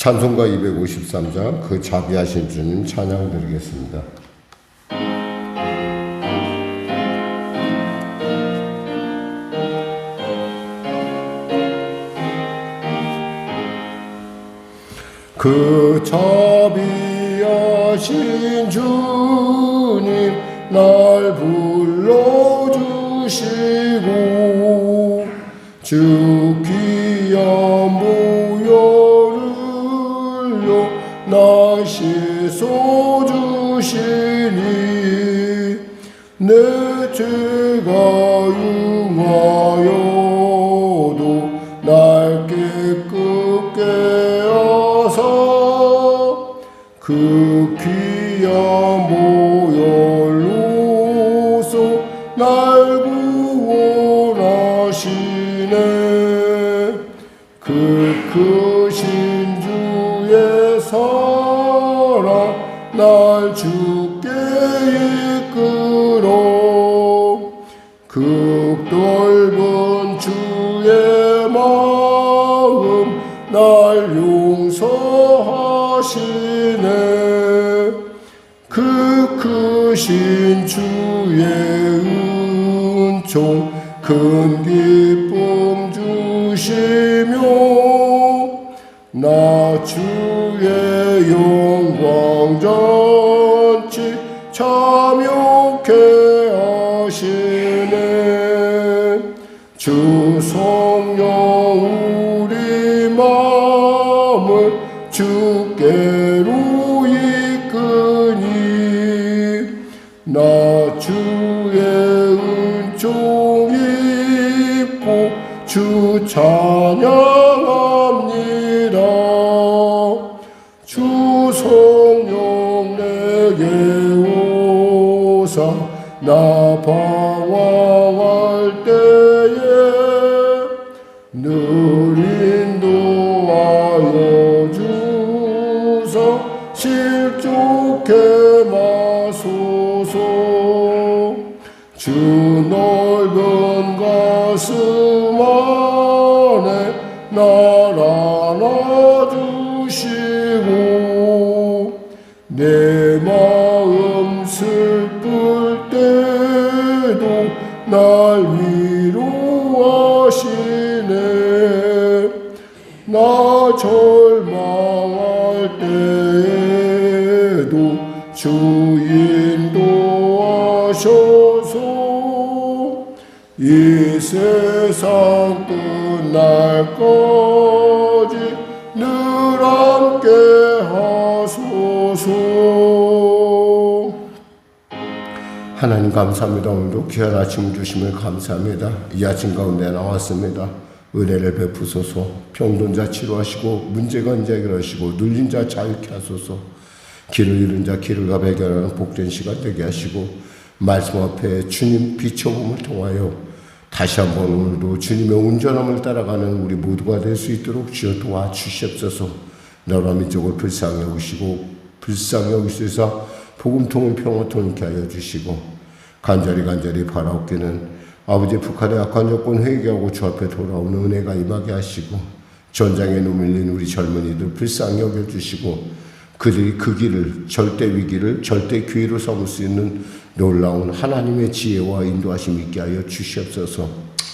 찬송가 253장 그 자비하신 주님 찬양 드리겠습니다. 그 자비하신 주님 날 불러주시고 주 하시네. 그 크신 주의 은총 큰 기쁨 주시며 나 주의 영광 전치 참여케 하시네. 주 성령 주 내 마음 슬플 때도 날 위로하시네. 나 절망할 때에도 주 인도하셔서 이 세상 끝날까지 늘 함께 하소서 하나님 감사합니다. 오늘도 귀한 아침 주심을 감사합니다. 이 아침 가운데 나왔습니다. 은혜를 베푸소서 병든 자 치료하시고 문제가 해결하시고 눌린 자 자유케 하소서 길을 잃은 자 길을 가 발견하는 복된 시간 되게 하시고 말씀 앞에 주님 비춰봄을 통하여 다시 한번 오늘도 주님의 온전함을 따라가는 우리 모두가 될 수 있도록 주여 도와 주시옵소서 나라 민족을 불쌍히 여기시고 불쌍히 여기시사 복음통을 평화통케 하여 주시고 간절히 간절히 바라옵기는 아버지 북한의 악한 조건 회개하고 주 앞에 돌아오는 은혜가 임하게 하시고 전장에 누밀린 우리 젊은이들 불쌍히 여겨주시고 그들이 그 길을 절대 위기를 절대 기회로 삼을 수 있는 놀라운 하나님의 지혜와 인도하심 있게 하여 주시옵소서.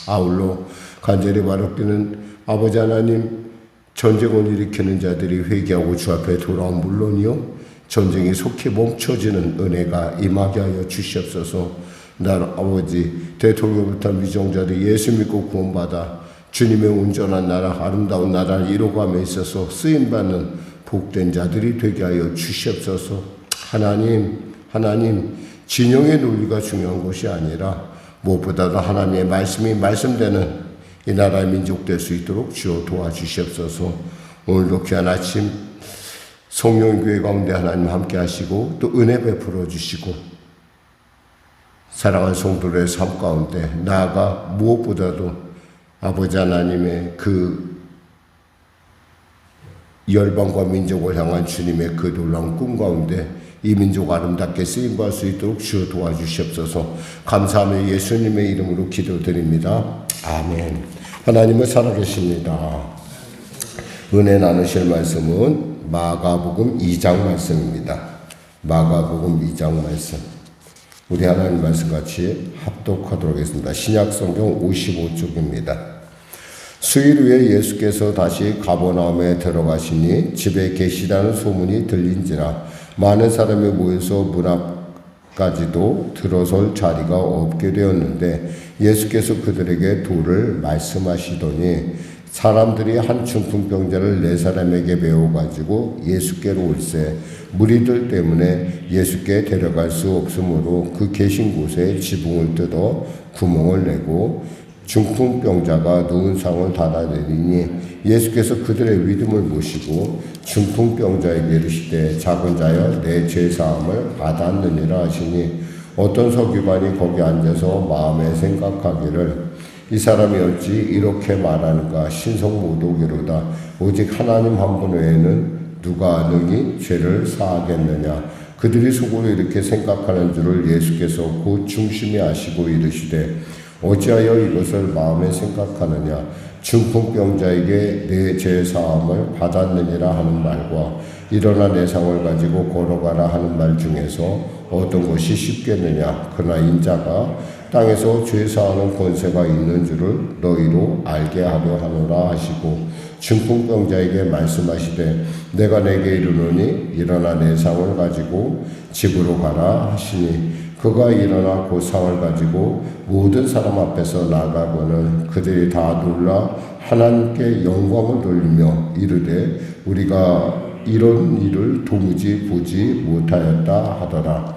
아울러 간절히 바라옵기는 아버지 하나님 전쟁을 일으키는 자들이 회개하고 주 앞에 돌아온 물론이요 전쟁이 속히 멈춰지는 은혜가 임하게 하여 주시옵소서. 날 아버지 대통령부터 미정자들 예수 믿고 구원받아 주님의 온전한 나라 아름다운 나라를 이루감에 있어서 쓰임받는 복된 자들이 되게 하여 주시옵소서. 하나님 하나님 진영의 논리가 중요한 것이 아니라 무엇보다도 하나님의 말씀이 말씀되는 이 나라의 민족 될 수 있도록 주여 도와주시옵소서. 오늘도 귀한 아침 성령교회 가운데 하나님 함께 하시고 또 은혜 베풀어 주시고 사랑하는 성도들의 삶 가운데 나아가 무엇보다도 아버지 하나님의 그 열방과 민족을 향한 주님의 그 놀라운 꿈 가운데 이 민족 아름답게 쓰임 받을 수 있도록 주여 도와주시옵소서 감사하며 예수님의 이름으로 기도드립니다. 아멘. 하나님은 살아계십니다. 은혜 나누실 말씀은 마가복음 2장 말씀입니다. 마가복음 2장 말씀. 우리 하나님 말씀 같이 합독하도록 하겠습니다. 신약 성경 55쪽입니다. 수일 후에 예수께서 다시 가버나움에 들어가시니 집에 계시다는 소문이 들린지라 많은 사람이 모여서 문 앞까지도 들어설 자리가 없게 되었는데 예수께서 그들에게 도를 말씀하시더니 사람들이 한 중풍병자를 네 사람에게 배워 가지고 예수께로 올세 무리들 때문에 예수께 데려갈 수 없으므로 그 계신 곳에 지붕을 뜯어 구멍을 내고 중풍병자가 누운 상을 닫아내리니 예수께서 그들의 믿음을 보시고 중풍병자에게 이르시되 작은 자여 내 죄사함을 받았느니라 하시니 어떤 서기관이 거기 앉아서 마음에 생각하기를 이 사람이 어찌 이렇게 말하는가 신성모독이로다. 오직 하나님 한 분 외에는 누가 능히 죄를 사하겠느냐. 그들이 속으로 이렇게 생각하는 줄을 예수께서 곧 중심에 아시고 이르시되 어찌하여 이것을 마음에 생각하느냐. 중풍병자에게 내 죄 사함을 받았느니라 하는 말과 일어나 내 상을 가지고 걸어가라 하는 말 중에서 어떤 것이 쉽겠느냐. 그러나 인자가 땅에서 죄 사하는 권세가 있는 줄을 너희로 알게 하려 하노라 하시고 중풍병자에게 말씀하시되 내가 내게 이르노니 일어나 내 상을 가지고 집으로 가라 하시니 그가 일어나 그 상을 가지고 모든 사람 앞에서 나가고는 그들이 다 놀라 하나님께 영광을 돌리며 이르되 우리가 이런 일을 도무지 보지 못하였다 하더라.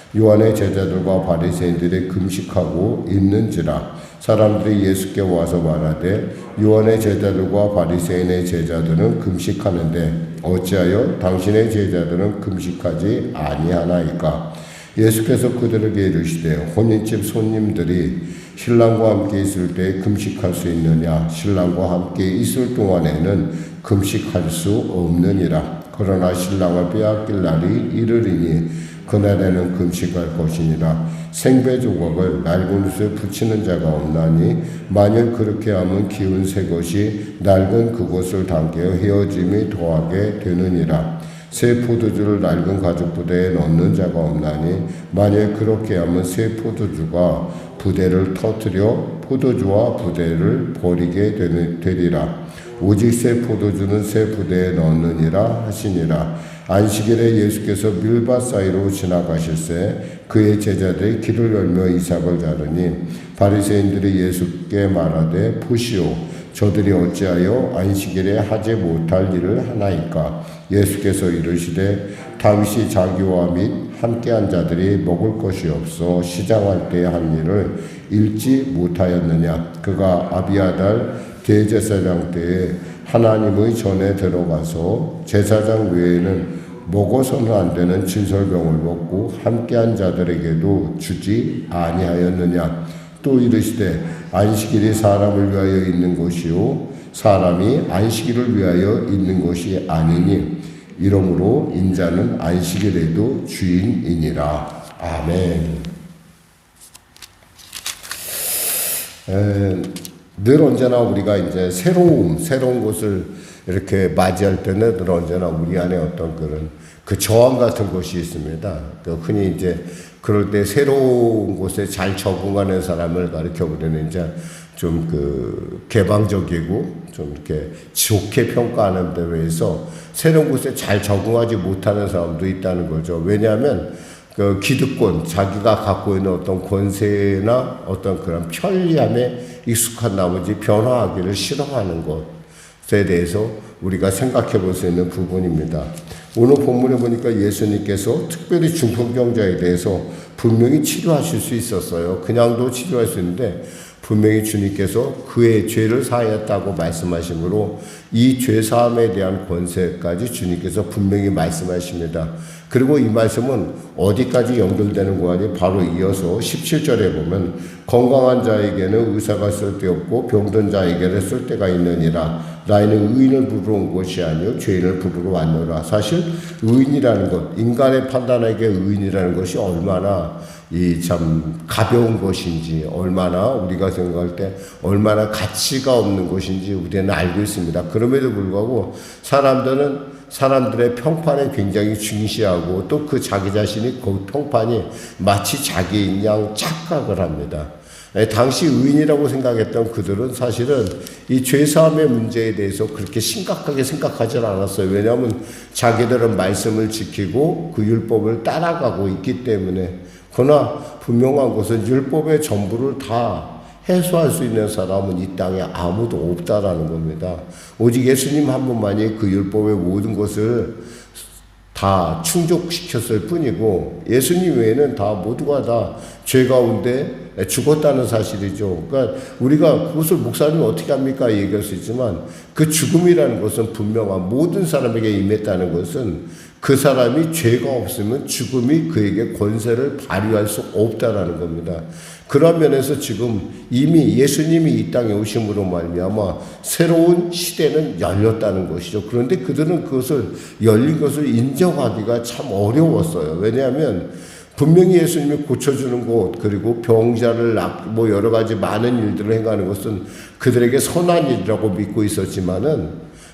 요한의 제자들과 바리새인들이 금식하고 있는지라 사람들이 예수께 와서 말하되 요한의 제자들과 바리새인의 제자들은 금식하는데 어찌하여 당신의 제자들은 금식하지 아니하나이까? 예수께서 그들에게 이르시되 혼인집 손님들이 신랑과 함께 있을 때 금식할 수 있느냐? 신랑과 함께 있을 동안에는 금식할 수 없느니라. 그러나 신랑을 빼앗길 날이 이르리니 그날에는 금식할 것이니라. 생배 조각을 낡은 옷에 붙이는 자가 없나니 만일 그렇게 하면 기운 새 것이 낡은 그것을 당겨 헤어짐이 더하게 되느니라. 새 포도주를 낡은 가죽 부대에 넣는 자가 없나니 만일 그렇게 하면 새 포도주가 부대를 터뜨려 포도주와 부대를 버리게 되리라. 오직 새 포도주는 새 부대에 넣느니라 하시니라 안식일에 예수께서 밀밭 사이로 지나가실새 그의 제자들이 길을 열며 이삭을 자르니 바리새인들이 예수께 말하되 보시오 저들이 어찌하여 안식일에 하지 못할 일을 하나이까? 예수께서 이르시되 다윗이 자기와 및 함께한 자들이 먹을 것이 없어 시장할 때 한 일을 읽지 못하였느냐? 그가 아비아달 대제사장 때에 하나님의 전에 들어가서 제사장 외에는 먹어서는 안 되는 진설병을 먹고 함께한 자들에게도 주지 아니하였느냐 또 이르시되 안식일이 사람을 위하여 있는 것이요 사람이 안식일을 위하여 있는 것이 아니니 이러므로 인자는 안식일에도 주인이니라 아멘. 에, 늘 언제나 우리가 이제 새로움, 새로운 것을 이렇게 맞이할 때는 늘 언제나 우리 안에 어떤 그런 그 저항 같은 것이 있습니다. 또 흔히 이제 그럴 때 새로운 곳에 잘 적응하는 사람을 가르쳐 보려는 이제 좀 그 개방적이고 좀 이렇게 좋게 평가하는 데 비해서 새로운 곳에 잘 적응하지 못하는 사람도 있다는 거죠. 왜냐하면 그 기득권, 자기가 갖고 있는 어떤 권세나 어떤 그런 편리함에 익숙한 나머지 변화하기를 싫어하는 것에 대해서 우리가 생각해 볼 수 있는 부분입니다. 오늘 본문에 보니까 예수님께서 특별히 중풍병자에 대해서 분명히 치료하실 수 있었어요. 그냥도 치료할 수 있는데 분명히 주님께서 그의 죄를 사하였다고 말씀하시므로 이 죄 사함에 대한 권세까지 주님께서 분명히 말씀하십니다. 그리고 이 말씀은 어디까지 연결되는 거 아니 바로 이어서 17절에 보면 건강한 자에게는 의사가 쓸데없고 병든 자에게는 쓸데가 있느니라 나이는 의인을 부르러 온 것이 아니요 죄인을 부르러 왔노라 사실 의인이라는 것 인간의 판단에게 의인이라는 것이 얼마나 이 참 가벼운 것인지 얼마나 우리가 생각할 때 얼마나 가치가 없는 것인지 우리는 알고 있습니다. 그럼에도 불구하고 사람들은 사람들의 평판에 굉장히 중시하고 또 그 자기 자신이 그 평판이 마치 자기인 양 착각을 합니다. 예, 당시 의인이라고 생각했던 그들은 사실은 이 죄사함의 문제에 대해서 그렇게 심각하게 생각하지 않았어요. 왜냐하면 자기들은 말씀을 지키고 그 율법을 따라가고 있기 때문에 그러나 분명한 것은 율법의 전부를 다 해소할 수 있는 사람은 이 땅에 아무도 없다라는 겁니다. 오직 예수님 한 분만이 그 율법의 모든 것을 다 충족시켰을 뿐이고 예수님 외에는 다 모두가 다 죄 가운데 죽었다는 사실이죠. 그러니까 우리가 그것을 목사님 어떻게 합니까 얘기할 수 있지만 그 죽음이라는 것은 분명한 모든 사람에게 임했다는 것은 그 사람이 죄가 없으면 죽음이 그에게 권세를 발휘할 수 없다라는 겁니다. 그런 면에서 지금 이미 예수님이 이 땅에 오심으로 말미암아 새로운 시대는 열렸다는 것이죠. 그런데 그들은 그것을 열린 것을 인정하기가 참 어려웠어요. 왜냐하면 분명히 예수님이 고쳐주는 것 그리고 병자를 낫, 뭐 여러 가지 많은 일들을 행하는 것은 그들에게 선한 일이라고 믿고 있었지만은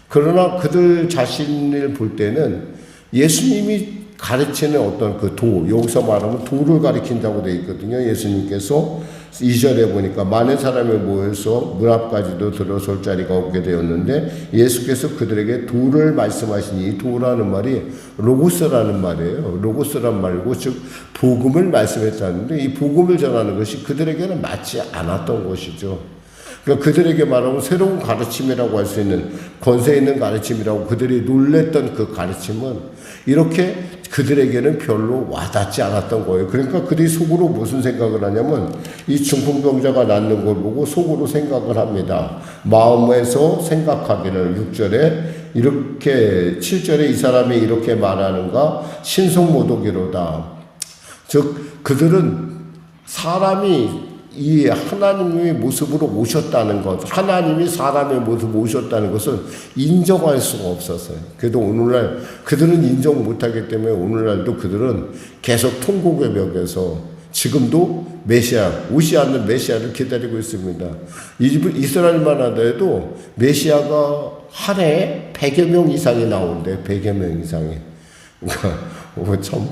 그러나 그들 자신을 볼 때는 예수님이 가르치는 어떤 그 도, 여기서 말하면 도를 가리킨다고 되어 있거든요. 예수님께서 2절에 보니까 많은 사람이 모여서 문 앞까지도 들어설 자리가 없게 되었는데 예수께서 그들에게 도를 말씀하시니 이 도라는 말이 로고스라는 말이에요. 로고스란 말고 즉 복음을 말씀했다는데 이 복음을 전하는 것이 그들에게는 맞지 않았던 것이죠. 그러니까 그들에게 말하면 새로운 가르침이라고 할 수 있는 권세 있는 가르침이라고 그들이 놀랬던 그 가르침은 이렇게 그들에게는 별로 와닿지 않았던 거예요. 그러니까 그들이 속으로 무슨 생각을 하냐면 이 중풍병자가 낫는 걸 보고 속으로 생각을 합니다. 마음에서 생각하기를 6절에 이렇게 7절에 이 사람이 이렇게 말하는가 신성모독이로다. 즉 그들은 사람이 이 하나님의 모습으로 오셨다는 것, 하나님이 사람의 모습으로 오셨다는 것을 인정할 수가 없었어요. 그래도 오늘날 그들은 인정 못하기 때문에 오늘날도 그들은 계속 통곡의 벽에서 지금도 메시아, 오지 않는 메시아를 기다리고 있습니다. 이스라엘만 하더라도 메시아가 한 해에 100여 명 이상이 나오는데, 100여 명 이상이. 참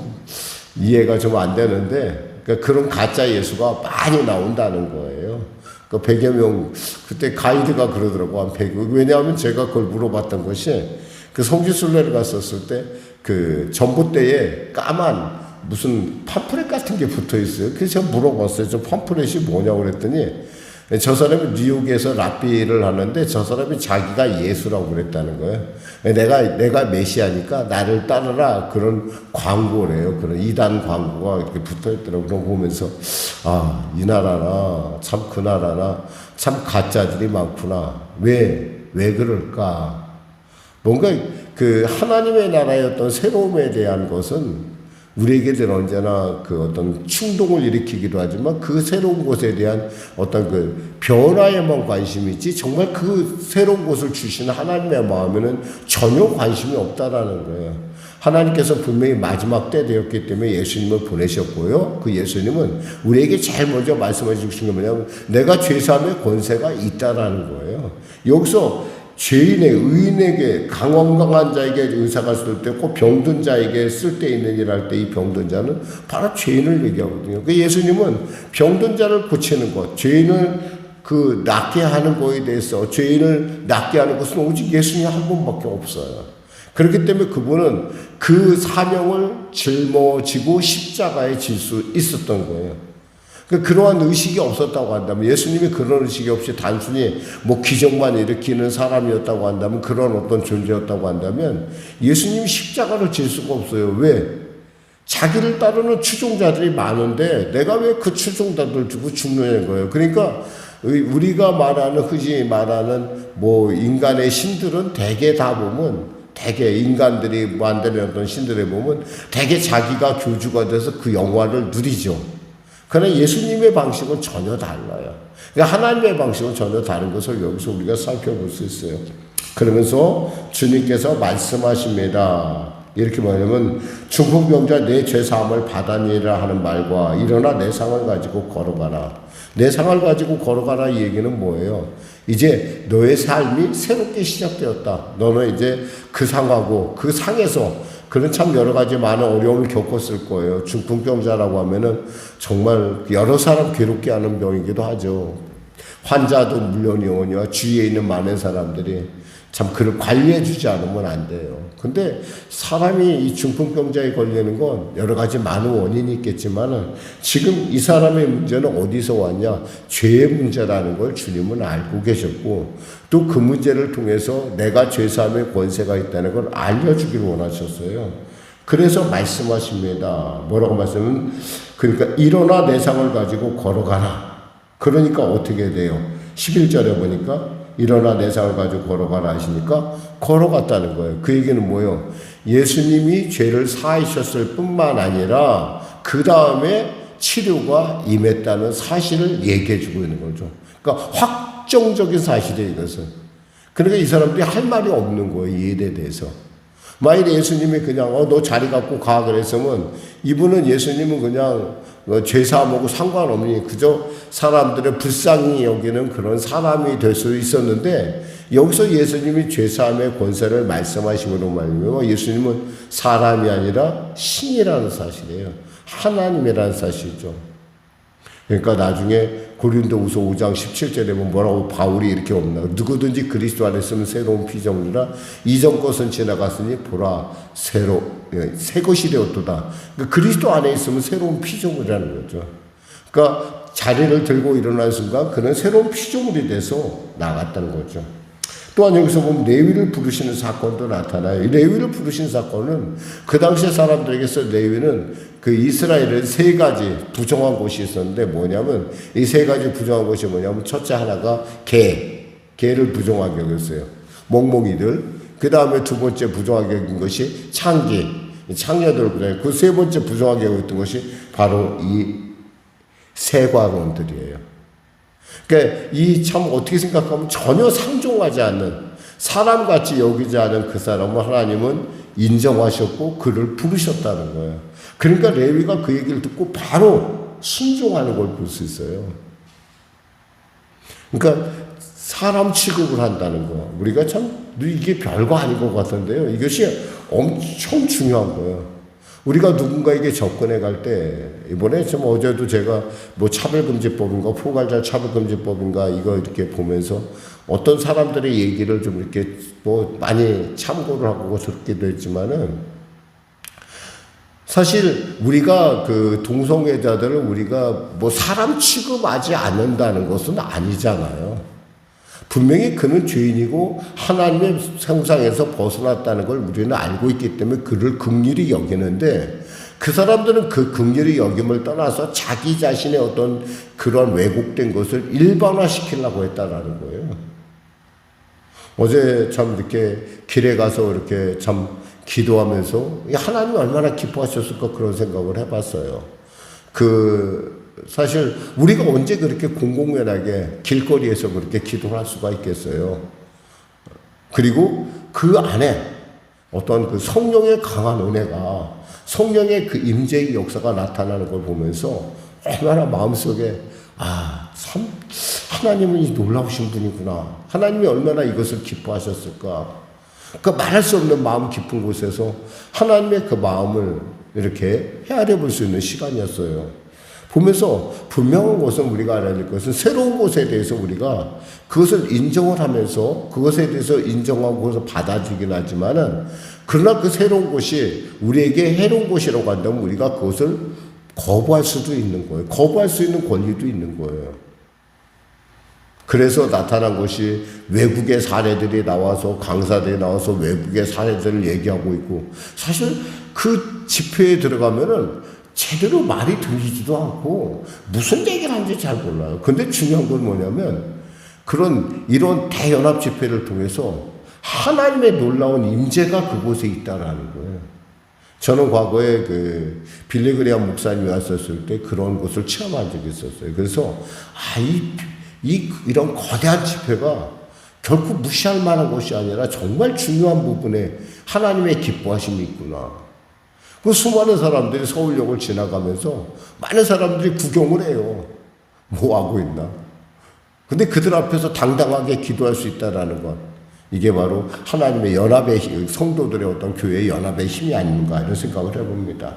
이해가 좀 안 되는데, 그러니까 그런 가짜 예수가 많이 나온다는 거예요. 그 100여 명, 그때 가이드가 그러더라고, 한 100. 왜냐하면 제가 그걸 물어봤던 것이 그 성지순례를 갔었을 때 그 전봇대에 까만 무슨 팜프렛 같은 게 붙어 있어요. 그래서 제가 물어봤어요. 저 팜프렛이 뭐냐고 그랬더니 저 사람이 뉴욕에서 랍비를 하는데 저 사람이 자기가 예수라고 그랬다는 거예요. 내가 내가 메시아니까 나를 따르라 그런 광고래요. 그런 이단 광고가 이렇게 붙어 있더라고. 그런 거 보면서 아 이 나라나 참 그 나라나 참 가짜들이 많구나. 왜 왜 그럴까? 뭔가 그 하나님의 어떤 새로움에 대한 것은 우리에게는 언제나 그 어떤 충동을 일으키기도 하지만 그 새로운 것에 대한 어떤 그 변화에만 관심이 있지 정말 그 새로운 것을 주시는 하나님의 마음에는 전혀 관심이 없다라는 거예요. 하나님께서 분명히 마지막 때 되었기 때문에 예수님을 보내셨고요. 그 예수님은 우리에게 제일 먼저 말씀해 주신 게 뭐냐면 내가 죄사함의 권세가 있다라는 거예요. 여기서 죄인의 의인에게 강건강한 자에게 의사가 쓸데없고 병든 자에게 쓸데있는 일 할 때 이 병든 자는 바로 죄인을 얘기하거든요. 그 예수님은 병든 자를 고치는 것, 죄인을 그 낫게 하는 거에 대해서 죄인을 낫게 하는 것은 오직 예수님 한 분밖에 없어요. 그렇기 때문에 그분은 그 사명을 짊어지고 십자가에 질 수 있었던 거예요. 그 그러한 의식이 없었다고 한다면 예수님이 그런 의식이 없이 단순히 뭐 기적만 일으키는 사람이었다고 한다면 그런 어떤 존재였다고 한다면 예수님이 십자가를 질 수가 없어요. 왜? 자기를 따르는 추종자들이 많은데 내가 왜 그 추종자들 주고 죽느냐는 거예요. 그러니까 우리가 말하는 흔히 말하는 뭐 인간의 신들은 대개 다 보면 대개 인간들이 만드는 어떤 신들에 보면 대개 자기가 교주가 돼서 그 영화를 누리죠. 그러나 예수님의 방식은 전혀 달라요. 그러니까 하나님의 방식은 전혀 다른 것을 여기서 우리가 살펴볼 수 있어요. 그러면서 주님께서 말씀하십니다. 이렇게 뭐냐면 중풍병자 내 죄사함을 받아내라 하는 말과 일어나 내 상을 가지고 걸어가라. 내 상을 가지고 걸어가라 이 얘기는 뭐예요? 이제 너의 삶이 새롭게 시작되었다. 너는 이제 그 상하고 그 상에서 그런 참 여러 가지 많은 어려움을 겪었을 거예요. 중풍병자라고 하면은 정말 여러 사람 괴롭게 하는 병이기도 하죠. 환자도 물론이오니와 주위에 있는 많은 사람들이 참 그를 관리해 주지 않으면 안 돼요. 근데 사람이 이 중풍병자에 걸리는 건 여러 가지 많은 원인이 있겠지만은 지금 이 사람의 문제는 어디서 왔냐? 죄의 문제라는 걸 주님은 알고 계셨고 또 그 문제를 통해서 내가 죄사함의 권세가 있다는 걸 알려주길 원하셨어요. 그래서 말씀하십니다. 뭐라고 말씀은 그러니까 일어나 내 상을 가지고 걸어가라. 그러니까 어떻게 돼요? 11절에 보니까 일어나 내 상을 가지고 걸어가라 하시니까 걸어갔다는 거예요. 그 얘기는 뭐예요? 예수님이 죄를 사하셨을 뿐만 아니라 그 다음에 치료가 임했다는 사실을 얘기해 주고 있는 거죠. 그러니까 확정적인 사실이에요, 이것은. 그러니까 이 사람들이 할 말이 없는 거예요, 이 일에 대해서. 만일 예수님이 그냥, 어, 너 자리 갖고 가, 그랬으면 이분은 예수님은 그냥 어, 죄사함하고 상관없니 그저 사람들의 불쌍히 여기는 그런 사람이 될 수 있었는데 여기서 예수님이 죄사함의 권세를 말씀하심으로 말미암아 예수님은 사람이 아니라 신이라는 사실이에요. 하나님이라는 사실이죠. 그러니까 나중에 고린도후서 5장 17절에 보면 뭐라고 바울이 이렇게 없나 누구든지 그리스도 안에 있으면 새로운 피조물이라 이전 것은 지나갔으니 보라 새로 예, 새 것이 되었도다. 그러니까 그리스도 안에 있으면 새로운 피조물이라는 거죠. 그러니까 자리를 들고 일어난 순간 그는 새로운 피조물이 돼서 나갔다는 거죠. 또한 여기서 보면 레위를 부르시는 사건도 나타나요. 이 레위를 부르신 사건은 그 당시에 사람들에게서 레위는 그 이스라엘은 세 가지 부정한 것이 있었는데 뭐냐면 이 세 가지 부정한 것이 뭐냐면 첫째 하나가 개, 개를 부정하게 여겼어요. 멍멍이들. 그 다음에 두 번째 부정하게 여긴 것이 창기, 창녀들. 그세 번째 부정하게 여겼던 것이 바로 이 세과론들이에요. 그러니까 이 참 어떻게 생각하면 전혀 상종하지 않는 사람같이 여기지 않은 그 사람을 하나님은 인정하셨고 그를 부르셨다는 거예요. 그러니까 레위가 그 얘기를 듣고 바로 순종하는 걸 볼 수 있어요. 그러니까 사람 취급을 한다는 거. 우리가 참 이게 별거 아닌 것 같은데요. 이것이 엄청 중요한 거예요. 우리가 누군가에게 접근해 갈 때, 이번에 좀 어제도 제가 뭐 차별금지법인가, 포괄자 차별금지법인가, 이거 이렇게 보면서 어떤 사람들의 얘기를 좀 이렇게 뭐 많이 참고를 하고 듣기도 했지만은, 사실 우리가 그 동성애자들을 우리가 뭐 사람 취급하지 않는다는 것은 아니잖아요. 분명히 그는 죄인이고 하나님의 형상에서 벗어났다는 걸 우리는 알고 있기 때문에 그를 극률이 여기는데 그 사람들은 그 극률이 여김을 떠나서 자기 자신의 어떤 그런 왜곡된 것을 일반화시키려고 했다라는 거예요. 어제 참 이렇게 길에 가서 이렇게 참 기도하면서 하나님 얼마나 기뻐하셨을까 그런 생각을 해봤어요. 그 사실 우리가 언제 그렇게 공공연하게 길거리에서 그렇게 기도를 할 수가 있겠어요. 그리고 그 안에 어떤 그 성령의 강한 은혜가 성령의 그 임재의 역사가 나타나는 걸 보면서 얼마나 마음속에 아, 참 하나님은 이 놀라우신 분이구나. 하나님이 얼마나 이것을 기뻐하셨을까. 그 말할 수 없는 마음 깊은 곳에서 하나님의 그 마음을 이렇게 헤아려 볼 수 있는 시간이었어요. 보면서 분명한 것은 우리가 알아야 될 것은 새로운 것에 대해서 우리가 그것을 인정을 하면서 그것에 대해서 인정하고 그것을 받아들이긴 하지만은 그러나 그 새로운 것이 우리에게 해로운 것이라고 한다면 우리가 그것을 거부할 수도 있는 거예요. 거부할 수 있는 권리도 있는 거예요. 그래서 나타난 것이 외국의 사례들이 나와서 강사들이 나와서 외국의 사례들을 얘기하고 있고 사실 그 집회에 들어가면은 제대로 말이 들리지도 않고 무슨 얘기를 하는지 잘 몰라요. 근데 중요한 건 뭐냐면 그런 이런 대연합 집회를 통해서 하나님의 놀라운 임재가 그곳에 있다라는 거예요. 저는 과거에 그 빌리그리안 목사님이 왔었을 때 그런 곳을 체험한 적이 있었어요. 그래서 아, 이, 이, 이런 거대한 집회가 결코 무시할 만한 것이 아니라 정말 중요한 부분에 하나님의 기뻐하심이 있구나. 그 수많은 사람들이 서울역을 지나가면서 많은 사람들이 구경을 해요. 뭐 하고 있나? 근데 그들 앞에서 당당하게 기도할 수 있다라는 것. 이게 바로 하나님의 연합의 힘, 성도들의 어떤 교회의 연합의 힘이 아닌가 이런 생각을 해봅니다.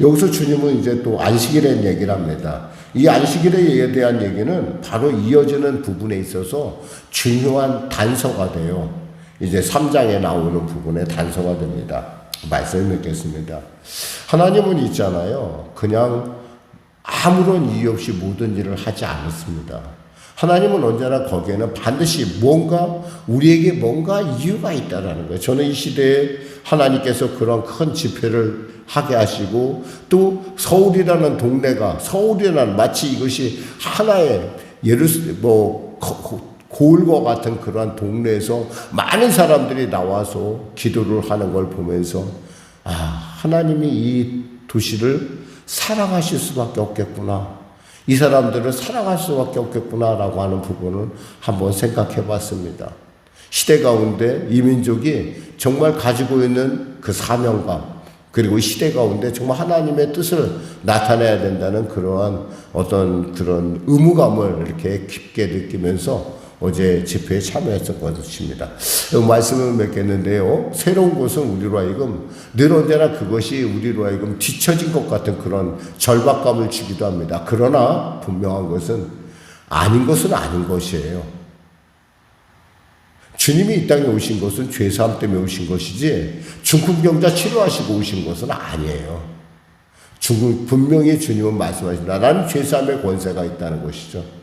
여기서 주님은 이제 또 안식일에 얘기를 합니다. 이 안식일에 대한 얘기는 바로 이어지는 부분에 있어서 중요한 단서가 돼요. 이제 3장에 나오는 부분에 단서가 됩니다. 말씀을 맺겠습니다. 하나님은 있잖아요. 그냥 아무런 이유 없이 모든 일을 하지 않았습니다. 하나님은 언제나 거기에는 반드시 뭔가 우리에게 뭔가 이유가 있다라는 거예요. 저는 이 시대에 하나님께서 그런 큰 집회를 하게 하시고 또 서울이라는 동네가 서울이라는 마치 이것이 하나의 예루스 뭐 고을과 같은 그러한 동네에서 많은 사람들이 나와서 기도를 하는 걸 보면서 아 하나님이 이 도시를 사랑하실 수밖에 없겠구나. 이 사람들을 사랑할 수밖에 없겠구나라고 하는 부분을 한번 생각해 봤습니다. 시대 가운데 이 민족이 정말 가지고 있는 그 사명감, 그리고 시대 가운데 정말 하나님의 뜻을 나타내야 된다는 그러한 어떤 그런 의무감을 이렇게 깊게 느끼면서 어제 집회에 것입니다. 말씀을 맺겠는데요. 새로운 것은 우리로 하여금 늘 언제나 그것이 우리로 하여금 뒤처진 것 같은 그런 절박감을 주기도 합니다. 그러나 분명한 것은 아닌 것은 아닌 것이에요. 주님이 이 땅에 오신 것은 죄사함 때문에 오신 것이지 중풍병자 치료하시고 오신 것은 아니에요. 중국 분명히 주님은 말씀하신다. 나는 죄사함의 권세가 있다는 것이죠.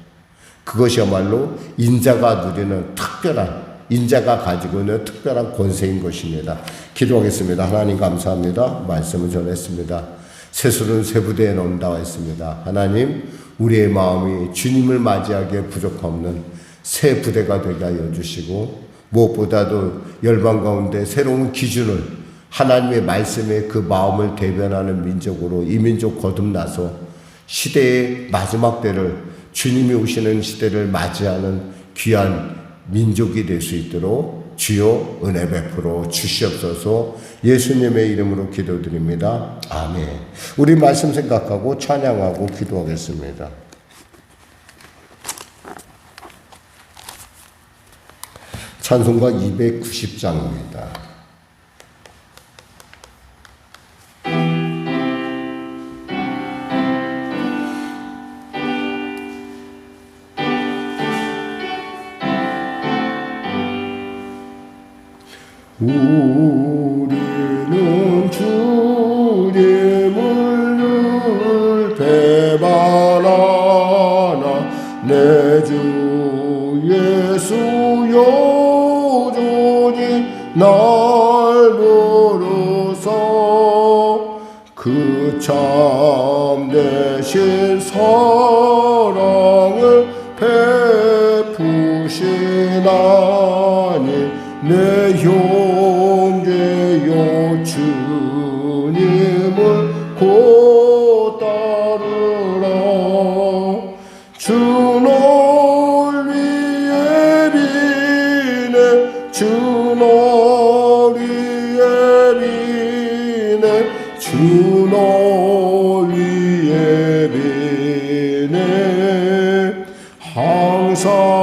그것이야말로 인자가 누리는 특별한 인자가 가지고 있는 특별한 권세인 것입니다. 기도하겠습니다. 하나님 감사합니다. 말씀을 전했습니다. 세술은 세부대에 넘다와 있습니다. 하나님, 우리의 마음이 주님을 맞이하기에 부족없는 새 부대가 되게 하여 주시고 무엇보다도 열방 가운데 새로운 기준을 하나님의 말씀에 그 마음을 대변하는 민족으로 이 민족 거듭나서 시대의 마지막 때를 주님이 오시는 시대를 맞이하는 귀한 민족이 될 수 있도록 주여 은혜 베풀어 주시옵소서 예수님의 이름으로 기도드립니다. 아멘. 우리 말씀 생각하고 찬양하고 기도하겠습니다. 찬송가 290장입니다. 배반하나 내 주 예수 여전히 날 부르소 그참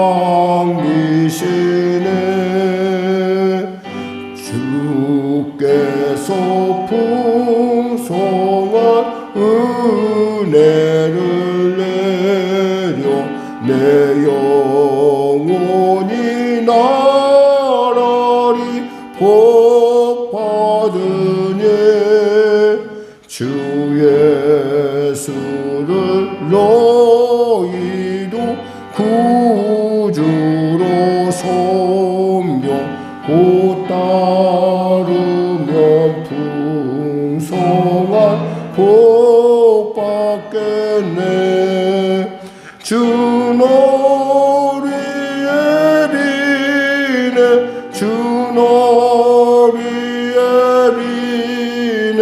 Oh.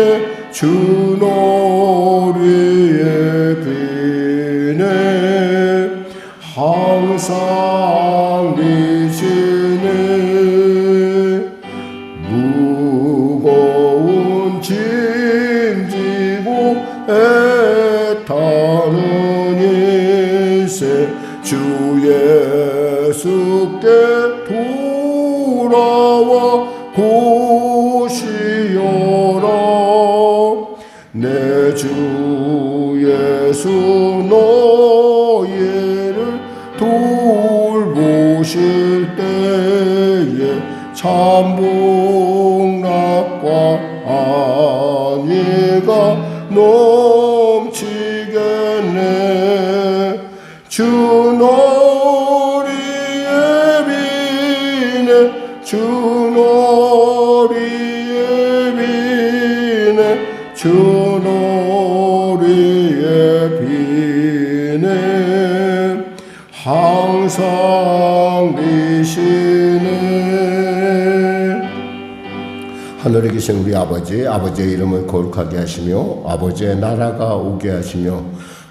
비네 주 주 너리에 비네 주 너리에 비네 주 너리에 비네. 항상 비시네 하늘에 계신 우리 아버지, 아버지의 이름을 거룩하게 하시며 아버지의 나라가 오게 하시며